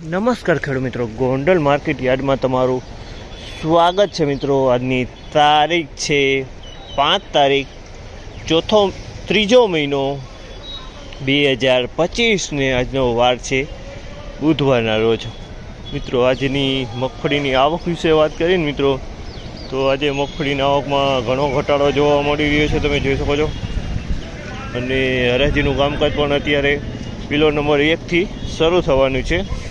નમસ્કાર ખેડૂત મિત્રો. ગોંડલ માર્કેટ યાર્ડમાં તમારું સ્વાગત છે મિત્રો. આજની તારીખ છે પાંચ તારીખ, ચોથો, ત્રીજો મહિનો બે હજાર પચીસને આજનો વાર છે બુધવારના રોજ. મિત્રો, આજની મગફળીની આવક વિશે વાત કરીએ ને મિત્રો, તો આજે મગફળીની આવકમાં ઘણો ઘટાડો જોવા મળી રહ્યો છે. તમે જોઈ શકો છો. અને હરાજીનું કામકાજ પણ અત્યારે પિલો નંબર એકથી શરૂ થવાનું છે.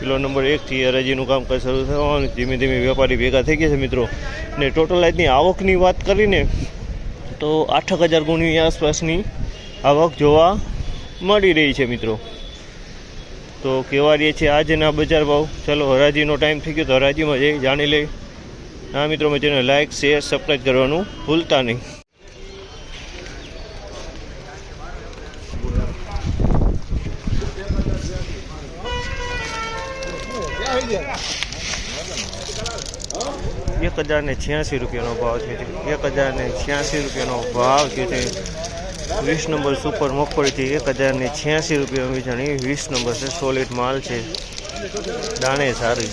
કિલો નંબર એકથી હરાજીનું કામકાજ શરૂ થવાનું. ધીમે ધીમે વેપારી ભેગા થઈ ગયા છે મિત્રો. ને ટોટલ આજની આવકની વાત કરીને તો આઠક હજાર ગુણની આસપાસની આવક જોવા મળી રહી છે મિત્રો. તો કેવા રહીએ છે આજના બજાર ભાવ? ચાલો, હરાજીનો ટાઈમ થઈ ગયો તો હરાજીમાં જઈ જાણી લઈ હા મિત્રો મેં જેને લાઇક શેર સબસ્ક્રાઈબ કરવાનું ભૂલતા નહીં. એક હજાર ને છ્યાસી રૂપિયાનો ભાવ છે. એક હજાર ને છ્યાસી રૂપિયાનો ભાવ છે. વીસ નંબર સુપર મગફળીથી એક હજાર ને છ્યાસી રૂપિયા વેચાણી વીસ નંબર છે સોલિડ માલ છે. દાણે સારી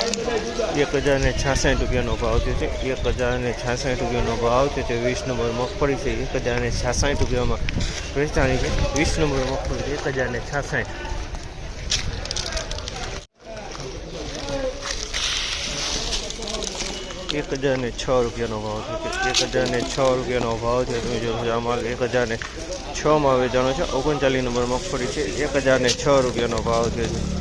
એક હજાર ને છાસઠ રૂપિયાનો ભાવ છે એક હજાર ને છાસઠ રૂપિયાનો ભાવ છે તે વીસ નંબર મગફળી છે એક હજાર ને છાસઠ રૂપિયામાં વેચાણી છે વીસ નંબર મગફળી છે એક હજાર ને છાસઠ એક હજાર ને છ રૂપિયાનો ભાવ છે એક હજાર ને છ રૂપિયાનો ભાવ છે તમે જો આ માલ એક હજાર ને છમાં વેચાણો છે ઓગણચાલીસ નંબર મગફળી છે એક હજાર ને છ રૂપિયાનો ભાવ છે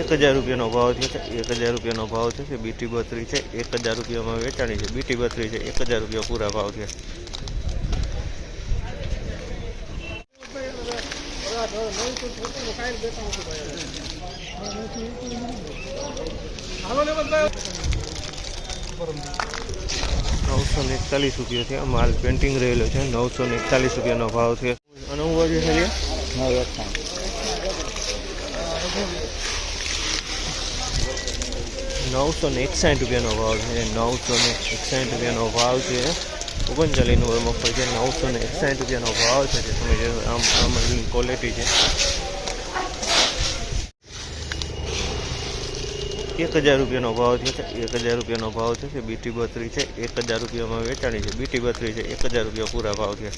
એક હજાર રૂપિયાનો ભાવ છે, એક હજાર રૂપિયાનો ભાવ થયો છે, બીટી બત્રી છે, એક હજાર રૂપિયામાં વેચાણી છે, બીટી બત્રી છે, એક હજાર રૂપિયા પૂરા ભાવ છે નવસો ને એકતાલીસ રૂપિયા છે માલ પેન્ટિંગ રહેલો છે, નવસો ને એકતાલીસ રૂપિયાનો ભાવ છે અને હું બાજુ છે? નવસો ને એકસાઠ રૂપિયાનો ભાવ છે નવસો ને એકસાઠ રૂપિયાનો ભાવ છે ઓગણચાલીસનું મગફળી છે નવસો ને એકસાઠ રૂપિયાનો ભાવ છે તમે જે આમ આમ ક્વોલિટી છે એક હજાર રૂપિયાનો ભાવ છે એક હજાર રૂપિયાનો ભાવ છે બીટી બત્રી છે એક હજાર રૂપિયામાં વેચાણી છે બીટી બત્રી છે એક હજાર રૂપિયા પૂરા ભાવ છે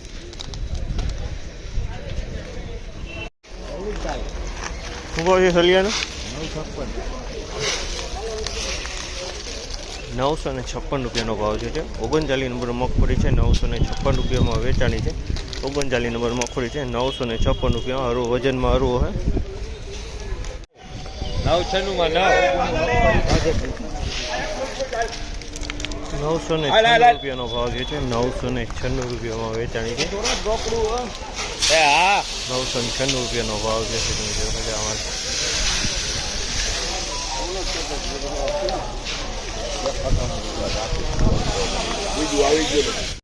શું ભાવ છે સલિયાનો નવસો ને છપ્પન રૂપિયાનો ભાવ છે ઓગણચાલીસ નંબર મગફળી છે નવસો ને છપ્પન રૂપિયામાં વેચાણી છે. ઓગણચાલીસ નંબર મગફળી છે નવસો ને છપ્પન રૂપિયા હરું વજનમાં હરું હે. નવસો ને છન્નું રૂપિયાનો ભાવ જે છે નવસો ને છન્નું રૂપિયામાં વેચાણી છે. નવસો ને છન્નું રૂપિયાનો ભાવ જે છે તમે જોઈ બીજું આવી ગયું